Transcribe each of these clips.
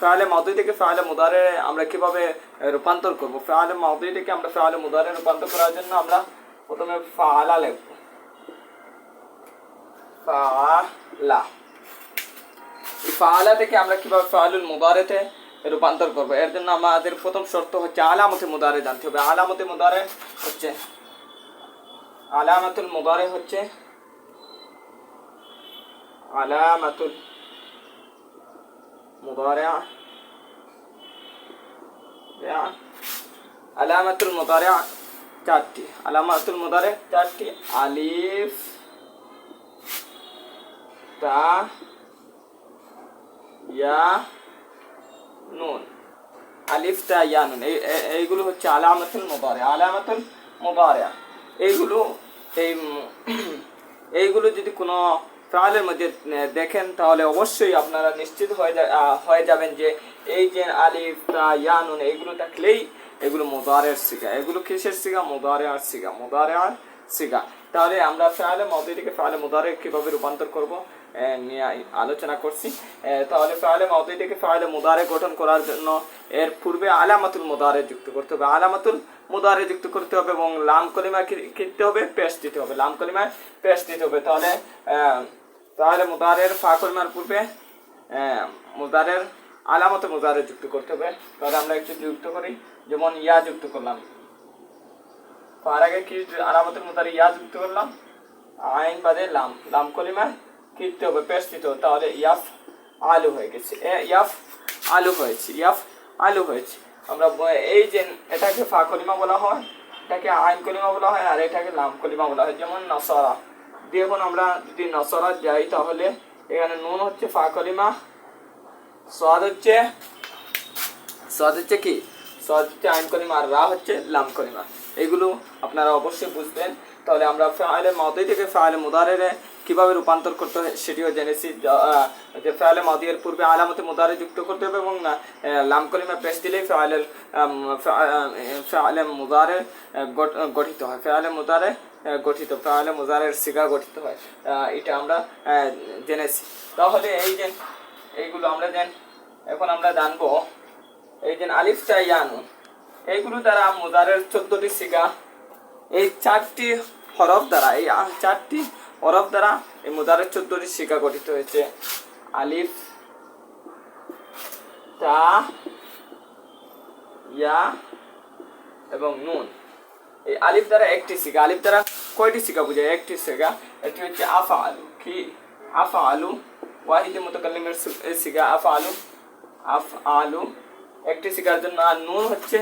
ফালে মাদি থেকে ফালে মুদারে আমরা কীভাবে রূপান্তর করব? ফালে মাদি থেকে আমরা ফালে মুদারে রূপান্তর করার জন্য আমরা প্রথমে ফালা লিখব। ফালা। ফালা থেকে আমরা কীভাবে ফালুল মুদারেতে রূপান্তর করব? এর জন্য আমাদের প্রথম শর্ত হচ্ছে আলামতে মুদারে জানতে হবে। আলামতে মুদারে হচ্ছে, আলামাতুল মুদারে হচ্ছে, আলামাতুল يا. আলামাতুল মুদারি'a চারটি আলামাতুল মুদারে চারটি আলিফ তা ইয়া নুন আলিফ তা ইয়া নুন এই এই- এইগুলো হচ্ছে আলামাতুল মুদারে আলামাতুল মুদারি'a এইগুলো এই এইগুলো যদি কোনো ফাইলের মধ্যে দেখেন, তাহলে অবশ্যই আপনারা নিশ্চিত হয়ে হয়ে যাবেন যে এই যে আলিফ, তা, ইয়া, নুন এইগুলো থাকলেই এগুলো মোদারের সিগা, এগুলো কিসের সিগা? মোদারে আর সিগা মোদারে আর সিগা। তাহলে আমরা ফাইলে মদি থেকে ফাইলে মোদারে কীভাবে রূপান্তর করব? নিয়ে আলোচনা করছি। তাহলে ফাইলে মদি থেকে ফাইলে মোদারে গঠন করার জন্য এর পূর্বে আলামাতুল মোদারে যুক্ত করতে হবে। আলামাতুল মোদারে যুক্ত করতে হবে এবং লাম কলিমা কিনতে হবে? পেস্ট দিতে হবে। লাম কলিমায় পেস্ট দিতে হবে। তাহলে তাহলে মুদারের ফা কলিমার পূর্বে মুদারের আলামতে মুদারে যুক্ত করতে হবে। তাহলে আমরা একটু যুক্ত করি। যেমন ইয়া যুক্ত করলাম। তার আগে কি আলামতের মুদারে ইয়া যুক্ত করলাম? আইন বাদে লাম। লাম কলিমায় কিনতে হবে পেস্ট দিতে তাহলে ইয়াফ আলু হয়ে গেছে। ইয়াফ আলু হয়েছে, ইয়াফ আলু হয়েছে। আমরা এই যে এটাকে ফা কলিমা বলা হয়, এটাকে আইন কলিমা বলা হয়, আর এটাকে লাম কলিমা বলা হয়। যেমন নসরা। দেখুন আমরা যদি নসরা যাই তাহলে এখানে নুন হচ্ছে ফা কলিমা, স্বাদ হচ্ছে স্বাদ হচ্ছে কি? হচ্ছে আইন কলিমা আর রা হচ্ছে লাম কলিমা এগুলো আপনারা অবশ্যই বুঝবেন। তাহলে আমরা ফাইলে মাদি থেকে ফাইলে মুদারের কীভাবে রূপান্তর করতে হয় সেটিও জেনেছি। যা- ফাইলে মাদিয়ের পূর্বে আলামতে মুদারে যুক্ত করতে হবে এবং লাম কলিমা পেশ দিলেই ফাইলের ফাইলে মুদারে গঠিত হয়। ফাইলে মুদারে গঠিত ফাইলে মুদারের সিগা গঠিত হয়। এটা আমরা জেনেছি। তাহলে এই যে, এইগুলো আমরা যেন এখন আমরা জানব এই যে আলিফ চা ইয়ানুন এইগুলো দ্বারা মুদারের চোদ্দটি সিগা, এই চারটি হরফ দ্বারা, এই চারটি হরফ দ্বারা এই মুদারের চোদ্দটি সিগা গঠিত হয়েছে। আলিফ, তা, ইয়া এবং নুন। এই আলিফ দ্বারা একটি সিগা, আলিফ দ্বারা কয়টি সিগা বোঝায়? একটি সিগা এটি হচ্ছে আফা আলু কি? আফা আলু ওয়াহিদে মুতাকাল্লিমের সি- এই সিগা আফা আলু আফ আলু একটি শিকার জন্য আর নুন হচ্ছে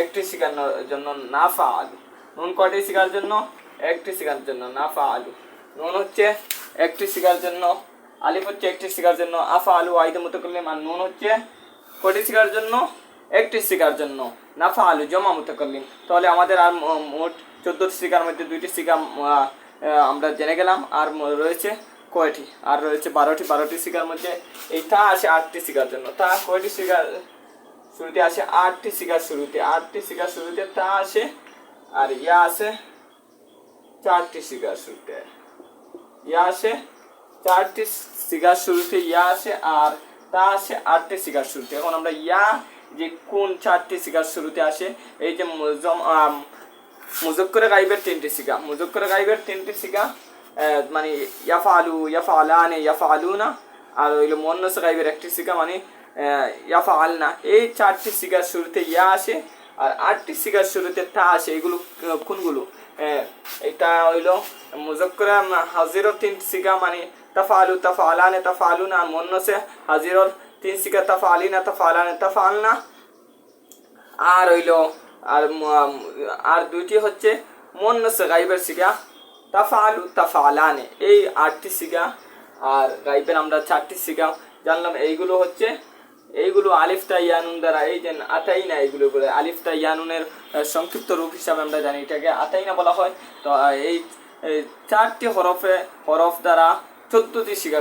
একটি শিকার জন্য নাফা আলু। নুন কয়টি শিকার জন্য? একটি শিকার জন্য নাফা আলু। নুন হচ্ছে একটি শিকার জন্য, আলিফ হচ্ছে একটি শিকার জন্য, আফা আলু ওয়াহিদে মুতাকাল্লিম আর নুন হচ্ছে কয়টি শিকার জন্য? একটি শিকার জন্য, নাফা আলু জমা মতো করলেন তাহলে আমাদের আর মোট চোদ্দটি শিকার মধ্যে দুইটি শিকার আমরা জেনে গেলাম। আর রয়েছে কয়টি? আর রয়েছে বারোটি। বারোটি শিকার মধ্যে এই তা আছে আটটি শিকার জন্য। তা কয়টি শিকার শুরুতে আসে আটটি শিকার শুরুতে। আটটি শিকার শুরুতে তা আসে আর ইয়া আসে চারটি শিকার শুরুতে। ইয়া আসে চারটি শিকার শুরুতে, ইয়া আসে আর তা আসে আটটি শিকার শুরুতে। এখন আমরা ইয়া যে কোন চারটি শিকার শুরুতে আসে, এই যে মুজম মুজক্করে গাইবের তিনটি শিকা মুজক্করে গাইবের তিনটি শিকা মানে ইয়াফা আলু ইয়াফা আলানে ইয়াফা আলুনা আর ওইগুলো মন্নস গাইবের একটি শিকা মানে ইয়াফা আলনা। এই চারটি শিকার শুরুতে ইয়া আসে, আর আটটি শিকার শুরুতে তা আসে। এগুলো কোনগুলো? এটা হইল মুজক্করে হাজিরর তিন শিকা মানে তাফা আলু তাফা আলানে তাফা আলুনা আর মন্নসে হাজিরর তিন শিকা তাফা আলিনা তাফা আলানে তাফা আলনা আর হইল, আর আর দুইটি হচ্ছে মন্নস গাইবের সিগা তাফালু তাফালানে এই আটটি সিগা, আর গাইবের আমরা চারটি সিগা জানলাম। এইগুলো হচ্ছে এইগুলো আলিফতা ইয়ানুন দ্বারা, এই যে আতাইনা এইগুলো বলে আলিফতা ইয়ানুনের সংক্ষিপ্ত রূপ হিসাবে আমরা জানি, এটাকে আতাইনা বলা হয়। তো এই চারটি হরফে, হরফ দ্বারা চোদ্দটি সিগা